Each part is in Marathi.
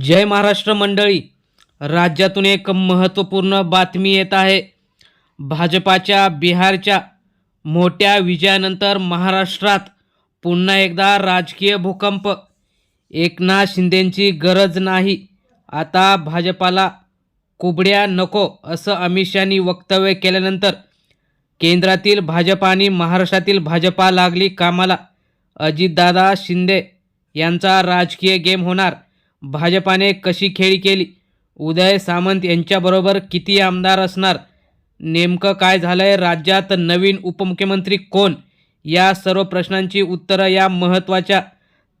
जय महाराष्ट्र मंडळी. राज्यातून एक महत्त्वपूर्ण बातमी येत आहे. भाजपाच्या बिहारच्या मोठ्या विजयानंतर महाराष्ट्रात पुन्हा एकदा राजकीय भूकंप. एकनाथ शिंदेंची गरज नाही. आता भाजपाला कुबड्या नको असं अमित शहानी वक्तव्य केल्यानंतर केंद्रातील भाजप आणि महाराष्ट्रातील भाजपा लागली कामाला. अजितदादा शिंदे यांचा राजकीय गेम होणार. भाजपाने कशी खेळी केली? उदय सामंत यांच्याबरोबर किती आमदार असणार? नेमकं काय झालंय? राज्यात नवीन उपमुख्यमंत्री कोण? या सर्व प्रश्नांची उत्तरं या महत्त्वाच्या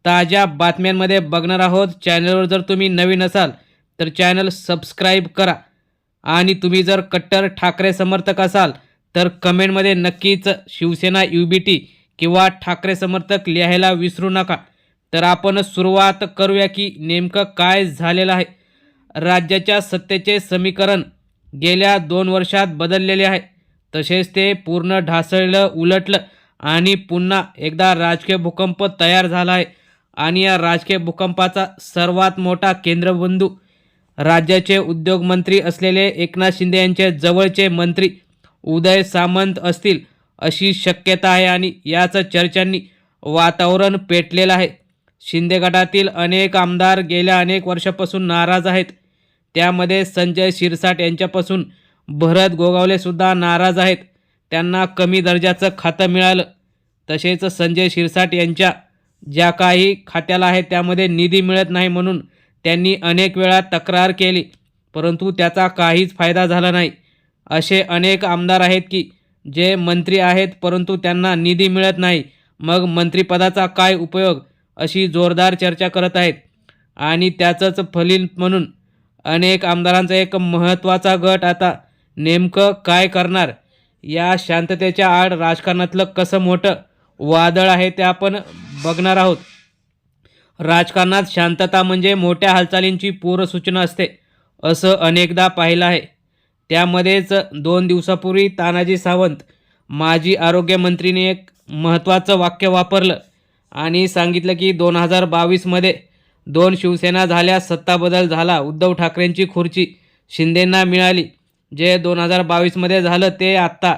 ताज्या बातम्यांमध्ये बघणार आहोत. चॅनलवर जर तुम्ही नवीन असाल तर चॅनल सबस्क्राईब करा. आणि तुम्ही जर कट्टर ठाकरे समर्थक असाल तर कमेंटमध्ये नक्कीच शिवसेना यू बी टी किंवा ठाकरे समर्थक लिहायला विसरू नका. तर आपण सुरुवात करूया की नेमकं काय झालेलं आहे. राज्याच्या सत्तेचे समीकरण गेल्या दोन वर्षात बदललेले आहे. तसेच ते पूर्ण ढासळलं उलटलं आणि पुन्हा एकदा राजकीय भूकंप तयार झाला आहे. आणि या राजकीय भूकंपाचा सर्वात मोठा केंद्रबिंदू राज्याचे उद्योगमंत्री असलेले एकनाथ शिंदे यांचे जवळचे मंत्री उदय सामंत असतील अशी शक्यता आहे आणि याच चर्चांनी वातावरण पेटलेलं आहे. शिंदे गटातील अनेक आमदार गेल्या अनेक वर्षापासून नाराज आहेत. त्यामध्ये संजय शिरसाट यांच्यापासून भरत गोगावलेसुद्धा नाराज आहेत. त्यांना कमी दर्जाचं खातं मिळालं. तसेच संजय शिरसाट यांच्या ज्या काही खात्याला आहे त्यामध्ये निधी मिळत नाही म्हणून त्यांनी अनेक वेळा तक्रार केली. परंतु त्याचा काहीच फायदा झाला नाही. असे अनेक आमदार आहेत की जे मंत्री आहेत परंतु त्यांना निधी मिळत नाही. मग मंत्रिपदाचा काय उपयोग? अशी जोरदार चर्चा करत आहेत. आणि त्याचंच फलित म्हणून अनेक आमदारांचा एक महत्त्वाचा गट आता नेमकं काय करणार? या शांततेच्या आड राजकारणातलं कसं मोठं वादळ आहे ते आपण बघणार आहोत. राजकारणात शांतता म्हणजे मोठ्या हालचालींची पूर्वसूचना असते असं अनेकदा पाहिलं आहे. त्यामध्येच दोन दिवसापूर्वी तानाजी सावंत माजी आरोग्यमंत्रीने एक महत्त्वाचं वाक्य वापरलं. आणि सांगितलं की दोन हजार बावीसमध्ये दोन शिवसेना झाल्या सत्ता बदल झाला उद्धव ठाकरेंची खुर्ची शिंदेंना मिळाली. जे दोन हजार बावीसमध्ये झालं ते आत्ता.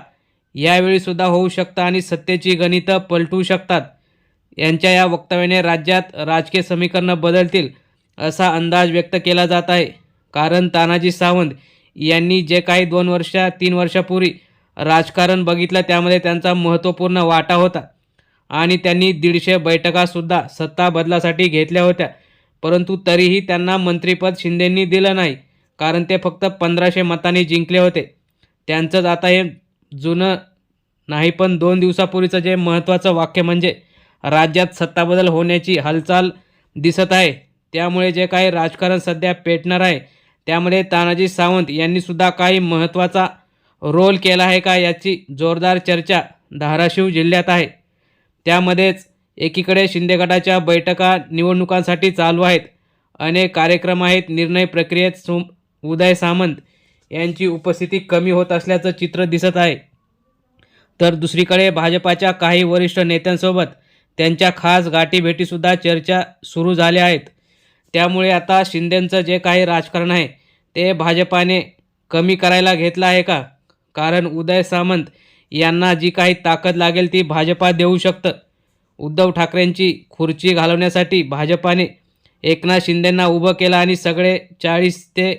यावेळीसुद्धा होऊ शकतं आणि सत्तेची गणितं पलटू शकतात. यांच्या या वक्तव्याने राज्यात राजकीय समीकरणं बदलतील असा अंदाज व्यक्त केला जात आहे. कारण तानाजी सावंत यांनी जे काही दोन वर्षा तीन वर्षापूर्वी राजकारण बघितलं त्यामध्ये त्यांचा महत्त्वपूर्ण वाटा होता. आणि त्यांनी दीडशे बैठकासुद्धा सत्ता बदलासाठी घेतल्या होत्या. परंतु तरीही त्यांना मंत्रिपद शिंदेंनी दिलं नाही कारण ते फक्त पंधराशे मतांनी जिंकले होते. त्यांचंच आता हे जुनं नाही पण दोन दिवसापूर्वीचं जे महत्त्वाचं वाक्य म्हणजे राज्यात सत्ताबदल होण्याची हालचाल दिसत आहे त्यामुळे जे काही राजकारण सध्या पेटणार आहे त्यामध्ये तानाजी सावंत यांनीसुद्धा काही महत्त्वाचा रोल केला आहे का याची जोरदार चर्चा धाराशिव जिल्ह्यात आहे. त्यामध्येच एकीकडे शिंदे गटाच्या बैठका निवडणुकांसाठी चालू आहेत. अनेक कार्यक्रम आहेत. निर्णय प्रक्रियेत सु उदय सामंत यांची उपस्थिती कमी होत असल्याचं चित्र दिसत आहे. तर दुसरीकडे भाजपाच्या काही वरिष्ठ नेत्यांसोबत त्यांच्या खास गाठीभेटीसुद्धा चर्चा सुरू झाल्या आहेत. त्यामुळे आता शिंदेंचं जे काही राजकारण आहे ते भाजपाने कमी करायला घेतलं आहे का? कारण उदय सामंत यांना जी काही ताकद लागेल ती भाजपा देऊ शकतं. उद्धव ठाकरेंची खुर्ची घालवण्यासाठी भाजपाने एकनाथ शिंदेंना उभं केलं आणि सगळे चाळीस ते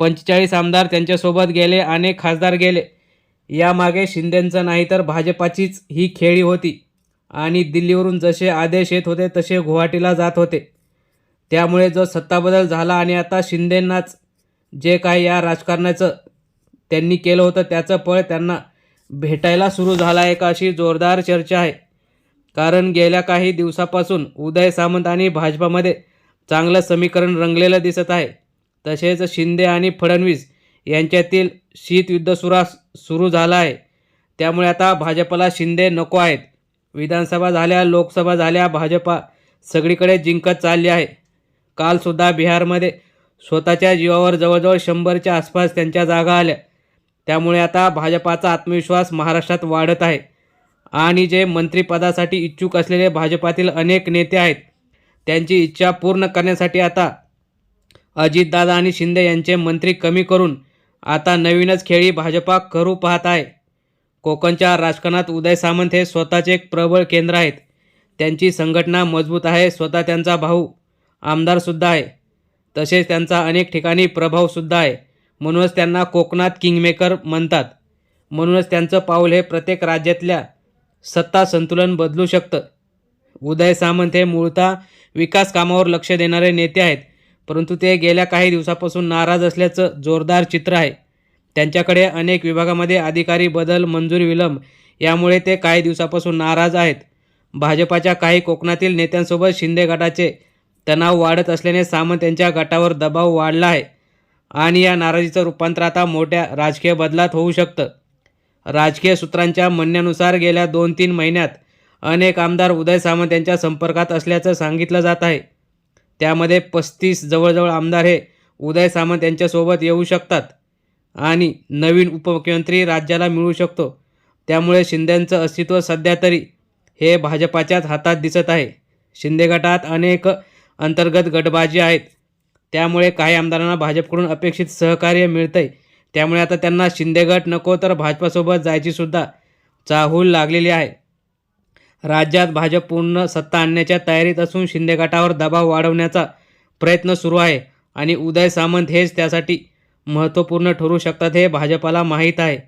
पंचेचाळीस आमदार त्यांच्यासोबत गेले अनेक खासदार गेले. यामागे शिंदेंचं नाही तर भाजपाचीच ही खेळी होती. आणि दिल्लीवरून जसे आदेश येत होते तसे गुवाहाटीला जात होते. त्यामुळे जो सत्ताबदल झाला आणि आता शिंदेंनाच जे काही या राजकारणाचं त्यांनी केलं होतं त्याचं फळ त्यांना भेटायला सुरू झाला आहे का अशी जोरदार चर्चा आहे. कारण गेल्या काही दिवसापासून उदय सामंत आणि भाजपामध्ये चांगलं समीकरण रंगलेलं दिसत आहे. तसेच शिंदे आणि फडणवीस यांच्यातील शीतयुद्ध सुरा सुरू झाला आहे. त्यामुळे आता भाजपला शिंदे नको आहेत. विधानसभा झाल्या लोकसभा झाल्या भाजपा सगळीकडे जिंकत चालली आहे. कालसुद्धा बिहारमध्ये स्वतःच्या जीवावर जवळजवळ शंभरच्या आसपास त्यांच्या जागा आल्या. त्यामुळे आता भाजपाचा आत्मविश्वास महाराष्ट्रात वाढत आहे. आणि जे मंत्रिपदासाठी इच्छुक असलेले भाजपातील अनेक नेते आहेत त्यांची इच्छा पूर्ण करण्यासाठी आता अजितदादा आणि शिंदे यांचे मंत्री कमी करून आता नवीनच खेळी भाजपा करू पाहत आहे. कोकणच्या राजकारणात उदय सामंत हे स्वतःचे एक प्रबळ केंद्र आहेत. त्यांची संघटना मजबूत आहे स्वतः त्यांचा भाऊ आमदारसुद्धा आहे. तसेच त्यांचा अनेक ठिकाणी प्रभावसुद्धा आहे. म्हणूनच त्यांना कोकणात किंगमेकर म्हणतात. म्हणूनच त्यांचं पाऊल हे प्रत्येक राज्यातल्या सत्ता संतुलन बदलू शकतं. उदय सामंत हे मूळतः विकास कामावर लक्ष देणारे नेते आहेत. परंतु ते गेल्या काही दिवसापासून नाराज असल्याचं जोरदार चित्र आहे. त्यांच्याकडे अनेक विभागामध्ये अधिकारी बदल मंजुरी विलंब यामुळे ते काही दिवसापासून नाराज आहेत. भाजपाच्या काही कोकणातील नेत्यांसोबत शिंदे गटाचे तणाव वाढत असल्याने सामंत यांच्या गटावर दबाव वाढला आहे. आणि या नाराजीचं रूपांतर आता मोठ्या राजकीय बदलात होऊ शकतं. राजकीय सूत्रांच्या म्हणण्यानुसार गेल्या दोन तीन महिन्यात अनेक आमदार उदय सामंत यांच्या संपर्कात असल्याचं सांगितलं जात आहे. त्यामध्ये पस्तीस जवळजवळ आमदार हे उदय सामंत यांच्यासोबत येऊ शकतात आणि नवीन उपमुख्यमंत्री राज्याला मिळू शकतो. त्यामुळे शिंदेंचं अस्तित्व सध्या तरी हे भाजपाच्याच हातात दिसत आहे. शिंदे गटात अनेक अंतर्गत गटबाजी आहेत. त्यामुळे काही आमदारांना भाजपकडून अपेक्षित सहकार्य मिळतंय. त्यामुळे आता त्यांना शिंदे गट नको तर भाजपासोबत जायचीसुद्धा चाहूल लागलेली आहे. राज्यात भाजप पूर्ण सत्ता आणण्याच्या तयारीत असून शिंदे गटावर दबाव वाढवण्याचा प्रयत्न सुरू आहे आणि उदय सामंत हेच त्यासाठी महत्त्वपूर्ण ठरू शकतात हे भाजपाला माहीत आहे.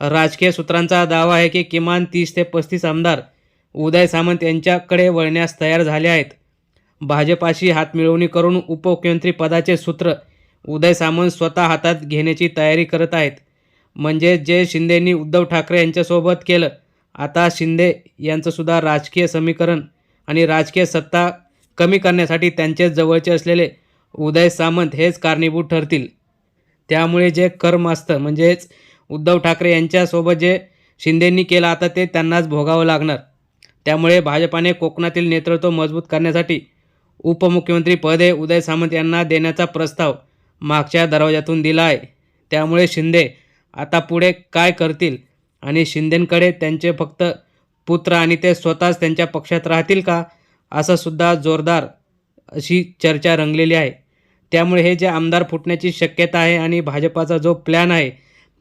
राजकीय सूत्रांचा दावा आहे की किमान तीस ते पस्तीस आमदार उदय सामंत यांच्याकडे वळण्यास तयार झाले आहेत. भाजपाशी हातमिळवणी करून उपमुख्यमंत्री पदाचे सूत्र उदय सामंत स्वतः हातात घेण्याची तयारी करत आहेत. म्हणजे जे शिंदेंनी उद्धव ठाकरे यांच्यासोबत केलं आता शिंदे यांचंसुद्धा राजकीय समीकरण आणि राजकीय सत्ता कमी करण्यासाठी त्यांचेच जवळचे असलेले उदय सामंत हेच कारणीभूत ठरतील. त्यामुळे जे कर्म असतं म्हणजेच उद्धव ठाकरे यांच्यासोबत जे शिंदेंनी केलं आता ते त्यांनाच भोगावं लागणार. त्यामुळे भाजपाने कोकणातील नेतृत्व मजबूत करण्यासाठी उपमुख्यमंत्री पद हे उदय सामंत यांना देण्याचा प्रस्ताव मागच्या दरवाजातून दिला आहे त्यामुळे शिंदे आता पुढे काय करतील? आणि शिंदेंकडे त्यांचे फक्त पुत्र आणि ते स्वतःच त्यांच्या पक्षात राहतील का? असं सुद्धा जोरदार अशी चर्चा रंगलेली आहे. त्यामुळे हे जे आमदार फुटण्याची शक्यता आहे आणि भाजपाचा जो प्लॅन आहे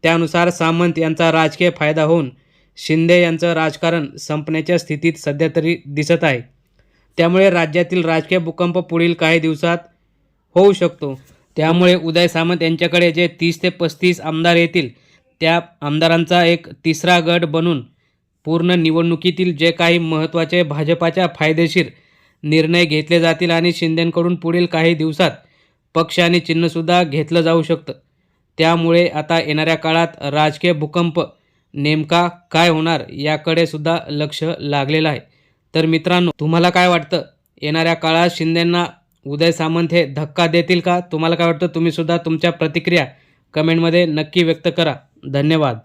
त्यानुसार सामंत यांचा राजकीय फायदा होऊन शिंदे यांचं राजकारण संपण्याच्या स्थितीत सध्या तरी दिसत आहे. त्यामुळे राज्यातील राजकीय भूकंप पुढील काही दिवसात होऊ शकतो. त्यामुळे उदय सामंत यांच्याकडे जे तीस ते पस्तीस आमदार येतील त्या आमदारांचा एक तिसरा गट बनून पूर्ण निवडणुकीतील जे काही महत्त्वाचे भाजपाच्या फायदेशीर निर्णय घेतले जातील आणि शिंदेंकडून पुढील काही दिवसात पक्ष आणि चिन्हसुद्धा घेतलं जाऊ शकतं. त्यामुळे आता येणाऱ्या काळात राजकीय भूकंप नेमका काय होणार याकडे सुद्धा लक्ष लागलेलं आहे. तर मित्रांनो तुम्हाला काय वाटतं? येणाऱ्या काळात शिंदेंना उदय सामंत हे धक्का देतील का? तुम्हाला काय वाटतं? तुम्ही सुद्धा तुमच्या प्रतिक्रिया कमेंटमध्ये नक्की व्यक्त करा. धन्यवाद.